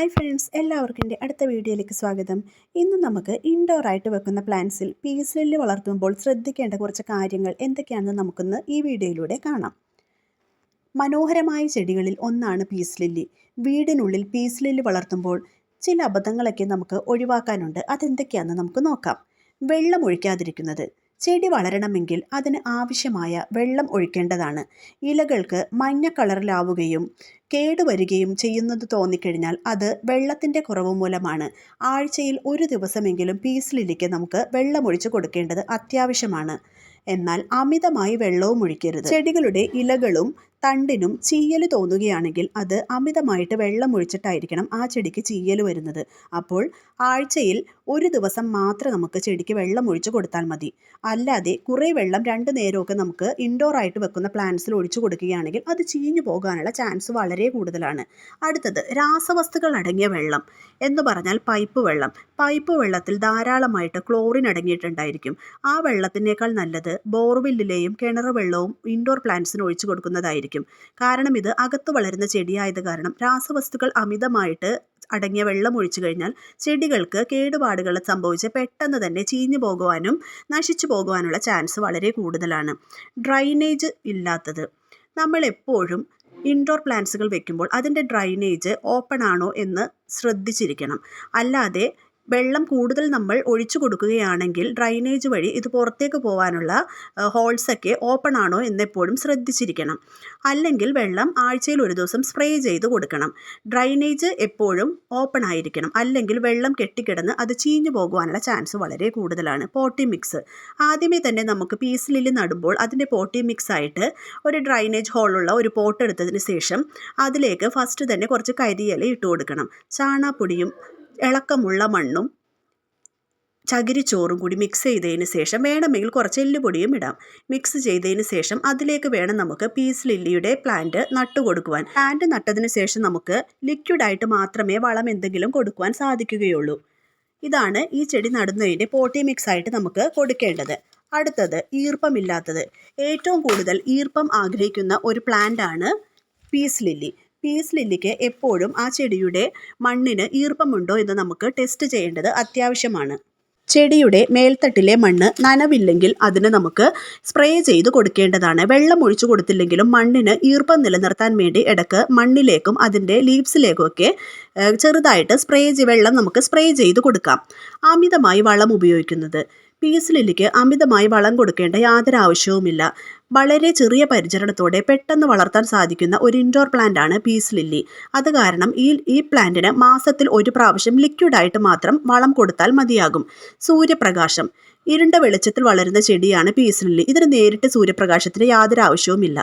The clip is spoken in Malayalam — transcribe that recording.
ഹായ് ഫ്രണ്ട്സ് എല്ലാവർക്കും എന്റെ അടുത്ത വീഡിയോയിലേക്ക് സ്വാഗതം. ഇന്ന് നമുക്ക് ഇൻഡോർ ആയിട്ട് വെക്കുന്ന പ്ലാന്റ്സിൽ പീസ് ലില്ലി വളർത്തുമ്പോൾ ശ്രദ്ധിക്കേണ്ട കുറച്ച് കാര്യങ്ങൾ എന്തൊക്കെയാണെന്ന് നമുക്കൊന്ന് ഈ വീഡിയോയിലൂടെ കാണാം. മനോഹരമായ ചെടികളിൽ ഒന്നാണ് പീസ് ലില്ലി. വീടിനുള്ളിൽ പീസ് ലില്ലി വളർത്തുമ്പോൾ ചില അബദ്ധങ്ങളൊക്കെ നമുക്ക് ഒഴിവാക്കാനുണ്ട്. അതെന്തൊക്കെയാണെന്ന് നമുക്ക് നോക്കാം. വെള്ളം ഒഴിക്കാതിരിക്കുന്നത്. ചെടി വളരണമെങ്കിൽ അതിന് ആവശ്യമായ വെള്ളം ഒഴിക്കേണ്ടതാണ്. ഇലകൾക്ക് മഞ്ഞ കളറിലാവുകയും കേടുവരികയും ചെയ്യുന്നത് തോന്നിക്കഴിഞ്ഞാൽ അത് വെള്ളത്തിന്റെ കുറവ് മൂലമാണ്. ആഴ്ചയിൽ ഒരു ദിവസമെങ്കിലും പീസ് ലില്ലിക്ക് നമുക്ക് വെള്ളമൊഴിച്ച് കൊടുക്കേണ്ടത് അത്യാവശ്യമാണ്. എന്നാൽ അമിതമായി വെള്ളവും ഒഴിക്കരുത്. ചെടികളുടെ ഇലകളും തണ്ടിനും ചീയൽ തോന്നുകയാണെങ്കിൽ അത് അമിതമായിട്ട് വെള്ളം ഒഴിച്ചിട്ടായിരിക്കണം ആ ചെടിക്ക് ചീയൽ വരുന്നത്. അപ്പോൾ ആഴ്ചയിൽ ഒരു ദിവസം മാത്രം നമുക്ക് ചെടിക്ക് വെള്ളം ഒഴിച്ചു കൊടുത്താൽ മതി. അല്ലാതെ കുറേ വെള്ളം രണ്ട് നേരമൊക്കെ നമുക്ക് ഇൻഡോർ ആയിട്ട് വെക്കുന്ന പ്ലാന്റ്സിൽ ഒഴിച്ചു കൊടുക്കുകയാണെങ്കിൽ അത് ചീഞ്ഞു പോകാനുള്ള ചാൻസ് വളരെ കൂടുതലാണ്. അടുത്തത് രാസവസ്തുക്കൾ അടങ്ങിയ വെള്ളം എന്ന് പറഞ്ഞാൽ പൈപ്പ് വെള്ളം. പൈപ്പ് വെള്ളത്തിൽ ധാരാളമായിട്ട് ക്ലോറിൻ അടങ്ങിയിട്ടുണ്ടായിരിക്കും. ആ വെള്ളത്തിനേക്കാൾ നല്ലത് ബോർവെല്ലിലെയും കിണർ വെള്ളവും ഇൻഡോർ പ്ലാന്റ്സിന് ഒഴിച്ചു കൊടുക്കുന്നതായിരിക്കും. കാരണം ഇത് അകത്ത് വളരുന്ന ചെടിയായത് കാരണം രാസവസ്തുക്കൾ അമിതമായിട്ട് അടങ്ങിയ വെള്ളം ഒഴിച്ചു കഴിഞ്ഞാൽ ചെടികൾക്ക് കേടുപാടുകൾ സംഭവിച്ച് പെട്ടെന്ന് തന്നെ ചീഞ്ഞു പോകുവാനും നശിച്ചു പോകുവാനുള്ള ചാൻസ് വളരെ കൂടുതലാണ്. ഡ്രൈനേജ് ഇല്ലാത്തത്. നമ്മൾ എപ്പോഴും ഇൻഡോർ പ്ലാന്റ്സുകൾ വെക്കുമ്പോൾ അതിന്റെ ഡ്രൈനേജ് ഓപ്പൺ ആണോ എന്ന് ശ്രദ്ധിച്ചിരിക്കണം. അല്ലാതെ വെള്ളം കൂടുതൽ നമ്മൾ ഒഴിച്ചു കൊടുക്കുകയാണെങ്കിൽ ഡ്രൈനേജ് വഴി ഇത് പുറത്തേക്ക് പോകാനുള്ള ഹോൾസൊക്കെ ഓപ്പൺ ആണോ എന്നെപ്പോഴും ശ്രദ്ധിച്ചിരിക്കണം. അല്ലെങ്കിൽ വെള്ളം ആഴ്ചയിൽ ഒരു ദിവസം സ്പ്രേ ചെയ്ത് കൊടുക്കണം. ഡ്രൈനേജ് എപ്പോഴും ഓപ്പൺ ആയിരിക്കണം. അല്ലെങ്കിൽ വെള്ളം കെട്ടിക്കിടന്ന് അത് ചീഞ്ഞു പോകുവാനുള്ള ചാൻസ് വളരെ കൂടുതലാണ്. Potty mix. ആദ്യമേ തന്നെ നമുക്ക് പീസ് ലില്ലി നടുമ്പോൾ അതിന്റെ പോട്ടി മിക്സ് ആയിട്ട് ഒരു ഡ്രൈനേജ് ഹോളുള്ള ഒരു പോട്ട് എടുത്തതിന് ശേഷം അതിലേക്ക് ഫസ്റ്റ് തന്നെ കുറച്ച് കരിയില ഇട്ട് കൊടുക്കണം. ചാണാപ്പൊടിയും ഇളക്കമുള്ള മണ്ണും ചകിരിച്ചോറും കൂടി മിക്സ് ചെയ്തതിന് ശേഷം വേണമെങ്കിൽ കുറച്ച് എല്ലുപൊടിയും ഇടാം. മിക്സ് ചെയ്തതിന് ശേഷം അതിലേക്ക് വേണം നമുക്ക് പീസ് ലില്ലിയുടെ പ്ലാന്റ് നട്ടു കൊടുക്കുവാൻ. പ്ലാന്റ് നട്ടതിന് ശേഷം നമുക്ക് ലിക്വിഡായിട്ട് മാത്രമേ വളം എന്തെങ്കിലും കൊടുക്കുവാൻ സാധിക്കുകയുള്ളൂ. ഇതാണ് ഈ ചെടി നടുന്നതിന്റെ പോട്ടി മിക്സ് ആയിട്ട് നമുക്ക് കൊടുക്കേണ്ടത്. അടുത്തത് ഈർപ്പമില്ലാത്തത് ഏറ്റവും കൂടുതൽ ഈർപ്പം ആഗ്രഹിക്കുന്ന ഒരു പ്ലാന്റ് ആണ് പീസ് ലില്ലി പീസ് ലില്ലിക്ക് എപ്പോഴും ആ ചെടിയുടെ മണ്ണിന് ഈർപ്പമുണ്ടോ എന്ന് നമുക്ക് ടെസ്റ്റ് ചെയ്യേണ്ടത് അത്യാവശ്യമാണ്. ചെടിയുടെ മേൽത്തട്ടിലെ മണ്ണ് നനവില്ലെങ്കിൽ അതിന് നമുക്ക് സ്പ്രേ ചെയ്ത് കൊടുക്കേണ്ടതാണ്. വെള്ളം ഒഴിച്ചു കൊടുത്തില്ലെങ്കിലും മണ്ണിന് ഈർപ്പം നിലനിർത്താൻ വേണ്ടി ഇടയ്ക്ക് മണ്ണിലേക്കും അതിന്റെ ലീവ്സിലേക്കും ഒക്കെ ചെറുതായിട്ട് സ്പ്രേ വെള്ളം നമുക്ക് സ്പ്രേ ചെയ്ത് കൊടുക്കാം. അമിതമായി വളം ഉപയോഗിക്കുന്നത്. പീസ് ലില്ലിക്ക് അമിതമായി വളം കൊടുക്കേണ്ട യാതൊരു ആവശ്യവുമില്ല. വളരെ ചെറിയ പരിചരണത്തോടെ പെട്ടെന്ന് വളർത്താൻ സാധിക്കുന്ന ഒരു ഇൻഡോർ പ്ലാന്റ് ആണ് പീസ് ലില്ലി അത് കാരണം ഈ ഈ പ്ലാന്റിന് മാസത്തിൽ ഒരു പ്രാവശ്യം ലിക്വിഡായിട്ട് മാത്രം വളം കൊടുത്താൽ മതിയാകും. സൂര്യപ്രകാശം. ഇരുണ്ട വെളിച്ചത്തിൽ വളരുന്ന ചെടിയാണ് പീസ് ലില്ലി ഇതിന് നേരിട്ട് സൂര്യപ്രകാശത്തിന് യാതൊരു ആവശ്യവുമില്ല.